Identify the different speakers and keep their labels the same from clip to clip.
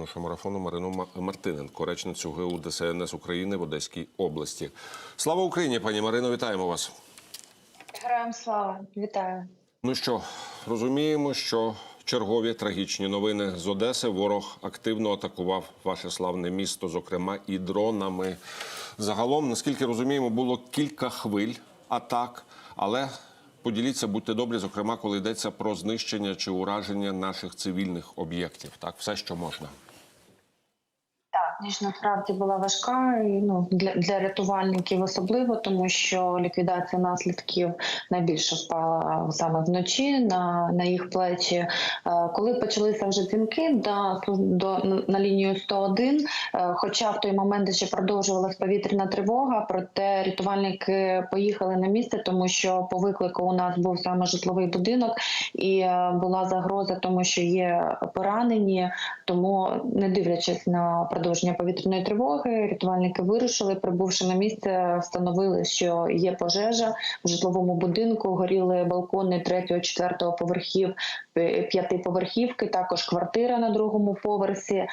Speaker 1: нашого марафону Марину Ма- Мартиненко, речницю ГУ ДСНС України в Одеській області. Слава Україні, пані Марино, вітаємо вас.
Speaker 2: Героям слава, вітаю.
Speaker 1: Ну що, розуміємо, що чергові трагічні новини з Одеси. Ворог активно атакував ваше славне місто, зокрема і дронами. Загалом, наскільки розуміємо, було кілька хвиль атак, але поділіться, будьте добрі, зокрема, коли йдеться про знищення чи ураження наших цивільних об'єктів. Так, все, що можна.
Speaker 2: Ніж насправді була важка ну для, для рятувальників особливо, тому що ліквідація наслідків найбільше впала саме вночі на, на їх плечі. Е, Коли почалися вже дзвінки до, до на лінію 101, е, хоча в той момент ще продовжувалась повітряна тривога, проте рятувальники поїхали на місце, тому що по виклику у нас був саме житловий будинок, і е, була загроза, тому що є поранені. Тому, не дивлячись на продовження повітряної тривоги, рятувальники вирушили, прибувши на місце, встановили, що є пожежа в житловому будинку. Горіли балкони 3-4 поверхів п'ятиповерхівки. Також квартира на другому поверсі.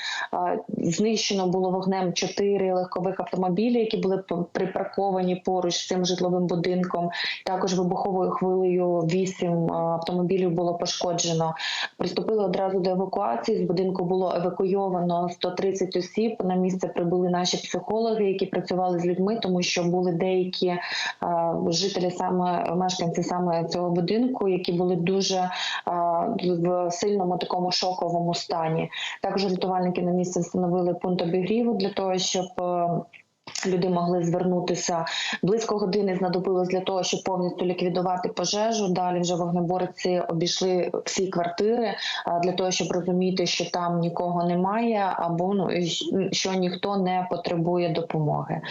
Speaker 2: Знищено було вогнем чотири легкових автомобілі, які були припарковані поруч з цим житловим будинком. Також вибуховою хвилею вісім автомобілів було пошкоджено. Приступили одразу до евакуації. З будинку було евакуйовано 130 осіб. На місце прибули наші психологи, які працювали з людьми, тому що були деякі е, жителі, саме мешканці саме цього будинку, які були дуже е, в сильному такому шоковому стані. Також рятувальники на місце встановили пункт обігріву для того, щоб е, Люди могли звернутися близько години. Знадобилось для того, щоб повністю ліквідувати пожежу. Далі вже вогнеборці обійшли всі квартири для того, щоб розуміти, що там нікого немає, або ну що ніхто не потребує допомоги.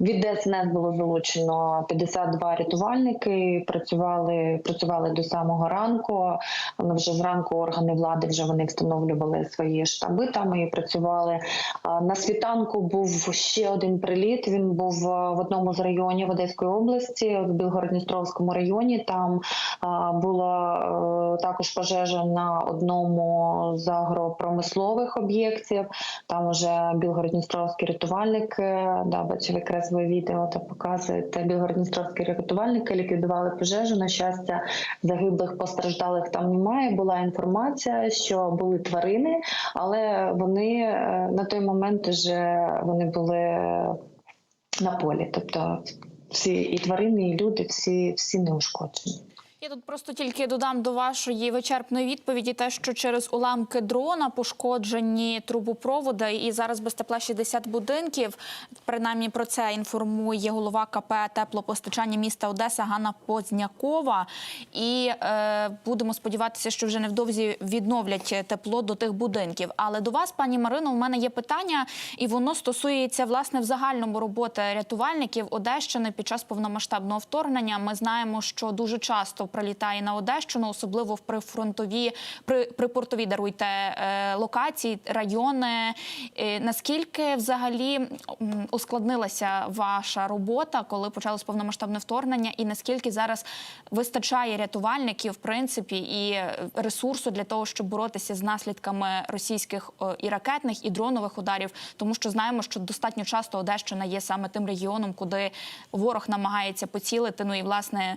Speaker 2: Від ДСНС було залучено 52 рятувальники. Працювали працювали до самого ранку. Ну, вже зранку органи влади вже вони встановлювали свої штаби там і працювали. На світанку був ще один приліт. Він був в одному з районів Одеської області, в Білгородністровському районі. Там була е, також пожежа на одному з агропромислових об'єктів. Там уже білгородністровські рятувальники, да, бачу, ви якраз ви відео та показуєте. Білгородністровські рятувальники ліквідували пожежу. На щастя, загиблих постраждалих там немає. Була інформація, що були тварини, але вони е, на той момент вже вони були на полі. Тобто всі і тварини, і люди, всі, всі не ушкоджені.
Speaker 3: Я тут просто тільки додам до вашої вичерпної відповіді те, що через уламки дрона пошкоджені трубопроводи, і зараз без тепла 60 будинків. Принаймні про це інформує голова КП теплопостачання міста Одеса Ганна Познякова. І е, будемо сподіватися, що вже невдовзі відновлять тепло до тих будинків. Але до вас, пані Марино, у мене є питання, і воно стосується власне в загальному роботи рятувальників Одещини під час повномасштабного вторгнення. Ми знаємо, що дуже часто прилітає на Одещину, особливо в прифронтові при припортові даруйте е, локації, райони. Е, Наскільки взагалі ускладнилася ваша робота, коли почалось повномасштабне вторгнення, і наскільки зараз вистачає рятувальників, в принципі, і е, ресурсу для того, щоб боротися з наслідками російських і ракетних, і дронових ударів, тому що знаємо, що достатньо часто Одещина є саме тим регіоном, куди ворог намагається поцілити. Ну і власне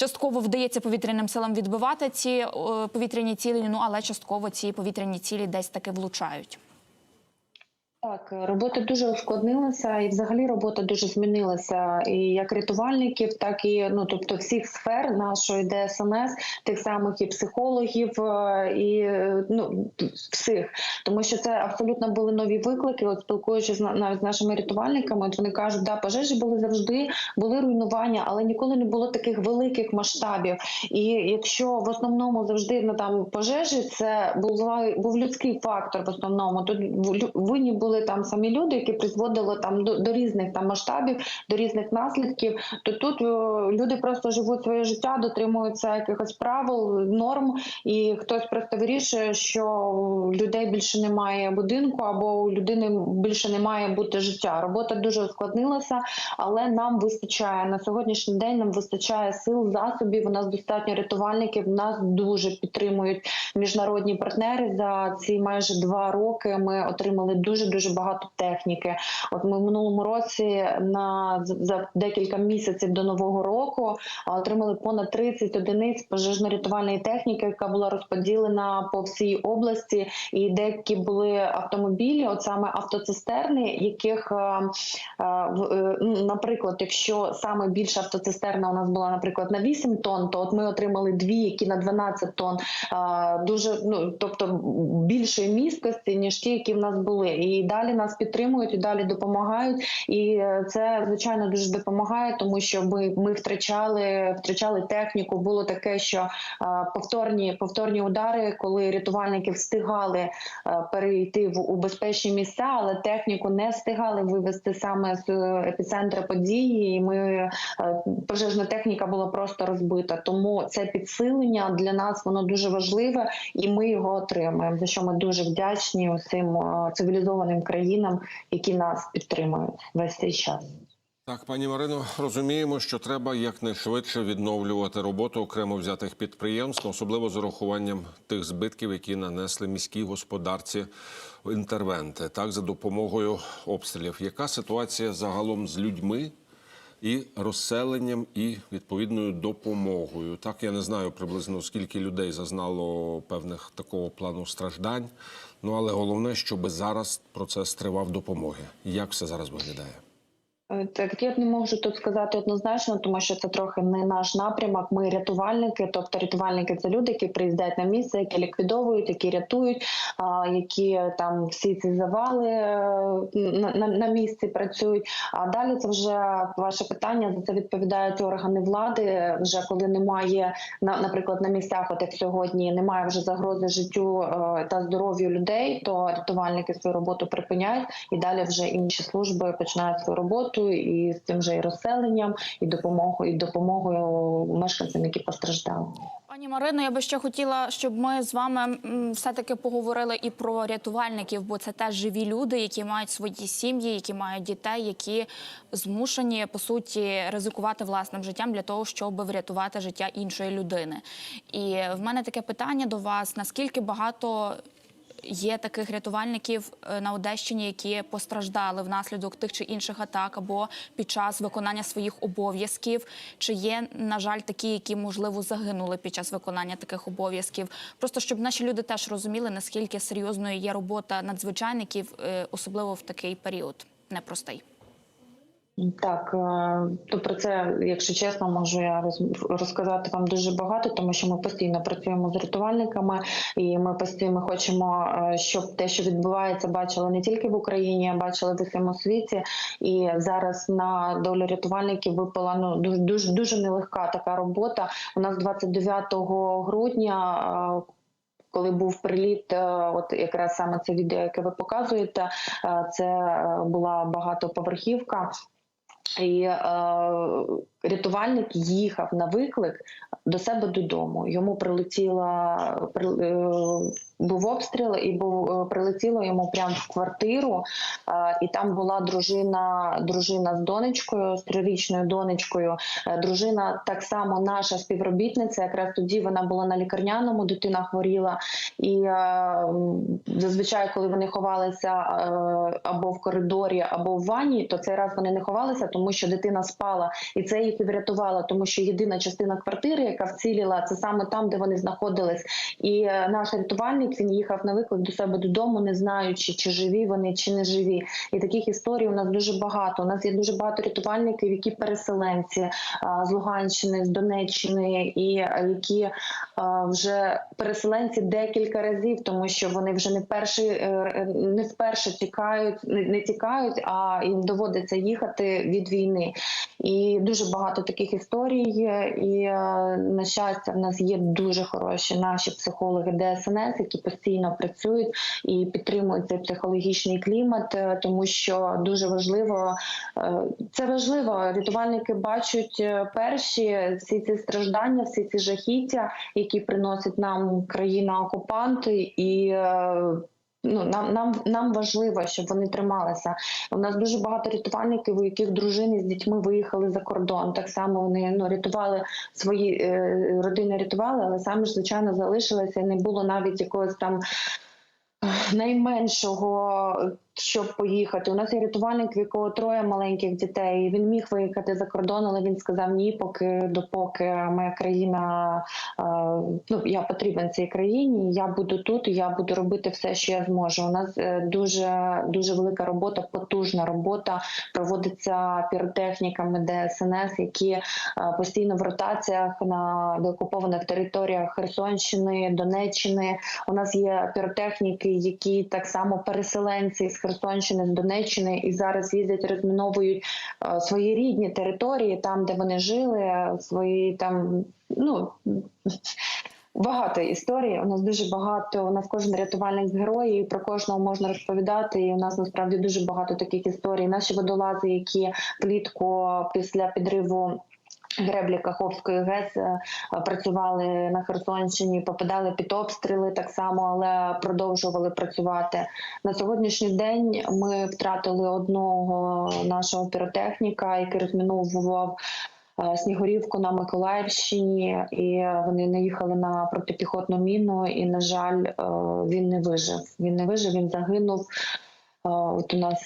Speaker 3: частково вдається повітряним силам відбивати ці е, повітряні цілі. Ну але частково ці повітряні цілі десь таки влучають.
Speaker 2: Так, робота дуже ускладнилася, і взагалі робота дуже змінилася. І як рятувальників, так і ну тобто всіх сфер нашої ДСНС, тих самих і психологів, е, і е, ну всіх, тому що це абсолютно були нові виклики. От спілкуючись навіть з нашими рятувальниками, от вони кажуть, да, пожежі були завжди, були руйнування, але ніколи не було таких великих масштабів. І якщо в основному завжди ну, там пожежі, це була був людський фактор в основному. Тут винні були були там самі люди, які призводили там до, до різних там масштабів, до різних наслідків. То тут е, люди просто живуть своє життя, дотримуються якихось правил, норм, і хтось просто вирішує, що людей більше немає будинку, або у людини більше не має бути життя. Робота дуже ускладнилася, але нам вистачає на сьогоднішній день. Нам вистачає сил, засобів. У нас достатньо рятувальників. Нас дуже підтримують міжнародні партнери. За ці майже два роки ми отримали дуже дуже багато техніки. От ми в минулому році на за декілька місяців до нового року отримали понад 30 одиниць пожежно-рятувальної техніки, яка була розподілена по всій області. І деякі були автомобілі, от саме автоцистерни, яких, е, ну, наприклад, якщо саме більша автоцистерна у нас була, наприклад, на 8 тонн, то от ми отримали дві, які на 12 тонн. Дуже ну тобто більшої місткості, ніж ті, які в нас були. І далі нас підтримують, і далі допомагають. І е, це звичайно дуже допомагає, тому що ми, ми втрачали, втрачали техніку. Було таке, що е, повторні повторні удари, коли рятувальники встигали е, перейти в у безпечні місця, але техніку не встигали вивести саме з епіцентра події. І ми пожежна техніка була просто розбита. Тому це підсилення для нас воно дуже важливе, і ми його отримуємо. За що ми дуже вдячні усім е, цивілізованим країнам, які нас підтримують весь цей час.
Speaker 1: Так, пані Марино, розуміємо, що треба якнайшвидше відновлювати роботу окремо взятих підприємств, особливо з урахуванням тих збитків, які нанесли міській господарці інтервенти, так за допомогою обстрілів. Яка ситуація загалом з людьми? І розселенням, і відповідною допомогою. Так я не знаю приблизно скільки людей зазнало певних такого плану страждань. Ну але головне, щоб зараз процес тривав допомоги. Як все зараз виглядає?
Speaker 2: Е, Так, я не можу тут сказати однозначно, тому що це трохи не наш напрямок. Ми рятувальники, тобто рятувальники це люди, які приїздять на місце, які ліквідовують, які рятують, які там всі ці завали е, на, на, на місці працюють. А далі це вже ваше питання. За це відповідають органи влади. Вже коли немає на, наприклад, на місцях, от як сьогодні, немає вже загрози життю е, та здоров'ю людей, то рятувальники свою роботу припиняють, і далі вже інші служби починають свою роботу і з цим же і розселенням, і допомогою, і допомогою мешканцям, які постраждали.
Speaker 3: Пані Марино, я би ще хотіла, щоб ми з вами все-таки поговорили і про рятувальників, бо це теж живі люди, які мають свої сім'ї, які мають дітей, які змушені по суті ризикувати власним життям для того, щоб врятувати життя іншої людини. І в мене таке питання до вас: наскільки багато Є таких рятувальників е, на Одещині, які постраждали внаслідок тих чи інших атак або під час виконання своїх обов'язків. Чи є, на жаль, такі, які можливо загинули під час виконання таких обов'язків? Просто щоб наші люди теж розуміли, наскільки серйозною є робота надзвичайників, е, особливо в такий період непростий.
Speaker 2: Так, е, то про це, якщо чесно, можу я роз- розказати вам дуже багато, тому що ми постійно працюємо з рятувальниками, і ми постійно хочемо, е, щоб те, що відбувається, бачили не тільки в Україні, а бачили в усьому світі. І зараз на долю рятувальників випала ну дуже дуже нелегка така робота. У нас 29 грудня. е, коли був приліт, от якраз саме це відео, яке ви показуєте, це була багатоповерхівка. І е, рятувальник їхав на виклик до себе додому. Йому прилетіла при, е, був обстріл, і був е, прилетіло йому прямо в квартиру. І там була дружина, дружина з донечкою, з трирічною донечкою. Е, дружина так само наша співробітниця. Якраз тоді вона була на лікарняному, дитина хворіла. І зазвичай, коли вони ховалися або в коридорі, або в ванні, то цей раз вони не ховалися, тому що дитина спала, і це їх і врятувало, тому що єдина частина квартири, яка вціліла, це саме там, де вони знаходились. І е, наш рятувальник він їхав на виклик до себе додому, не знаючи, чи живі вони, чи не живі. І таких історій у нас дуже багато. У нас є дуже багато рятувальників, які переселенці е, з Луганщини, з Донеччини, і е, які вже переселенці декілька разів, тому що вони вже не перший е, не вперше тікають, не тікають, а їм доводиться їхати від війни. І дуже багато таких історій. І е, на щастя, в нас є дуже хороші наші психологи ДСНС, які постійно працюють і підтримують цей психологічний клімат, е, тому що дуже важливо е, це важливо. Рятувальники бачать перші всі ці страждання, всі ці жахіття, які приносить нам країна-окупанти, і е, ну нам нам нам важливо, щоб вони трималися. У нас дуже багато рятувальників, у яких дружини з дітьми виїхали за кордон. Так само вони ну рятували свої е, родини, рятували, але самі ж звичайно залишилися. Не було навіть якогось там найменшого, щоб поїхати. У нас є рятувальник, в якого троє маленьких дітей. Він міг виїхати за кордон, але він сказав ні, поки допоки моя країна е, ну я потрібен цій країні. Я буду тут, я буду робити все, що я зможу. У нас е, дуже дуже велика робота, потужна робота проводиться піротехніками ДСНС, які е, постійно в ротаціях на деокупованих територіях Херсонщини, Донеччини. У нас є піротехніки, які так само переселенці з Херсонщини, з Донеччини, і зараз їздять, розміновують е, свої рідні території, там де вони жили, е, свої там ну. Багато історій. У нас дуже багато. У нас кожен рятувальник з герої. і Про кожного можна розповідати. І у нас насправді дуже багато таких історій. Наші водолази, які влітку після підриву. Греблі Каховської ГЕС е, працювали на Херсонщині, попадали під обстріли так само, але продовжували працювати. На сьогоднішній день ми втратили одного нашого піротехніка, який розміновував е, Снігурівку на Миколаївщині, і вони наїхали на протипіхотну міну. І, на жаль, е, він не вижив. Він не вижив, він загинув. От у нас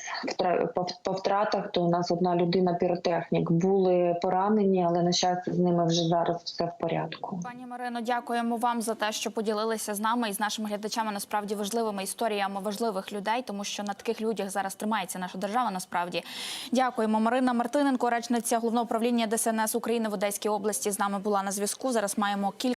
Speaker 2: по втратах, то у нас одна людина піротехнік були поранені, але на щастя з ними вже зараз все в порядку.
Speaker 3: Пані Марино, дякуємо вам за те, що поділилися з нами і з нашими глядачами насправді важливими історіями важливих людей, тому що на таких людях зараз тримається наша держава. Насправді дякуємо. Марина Мартиненко, речниця головного управління ДСНС України в Одеській області, з нами була на зв'язку. Зараз маємо кілька.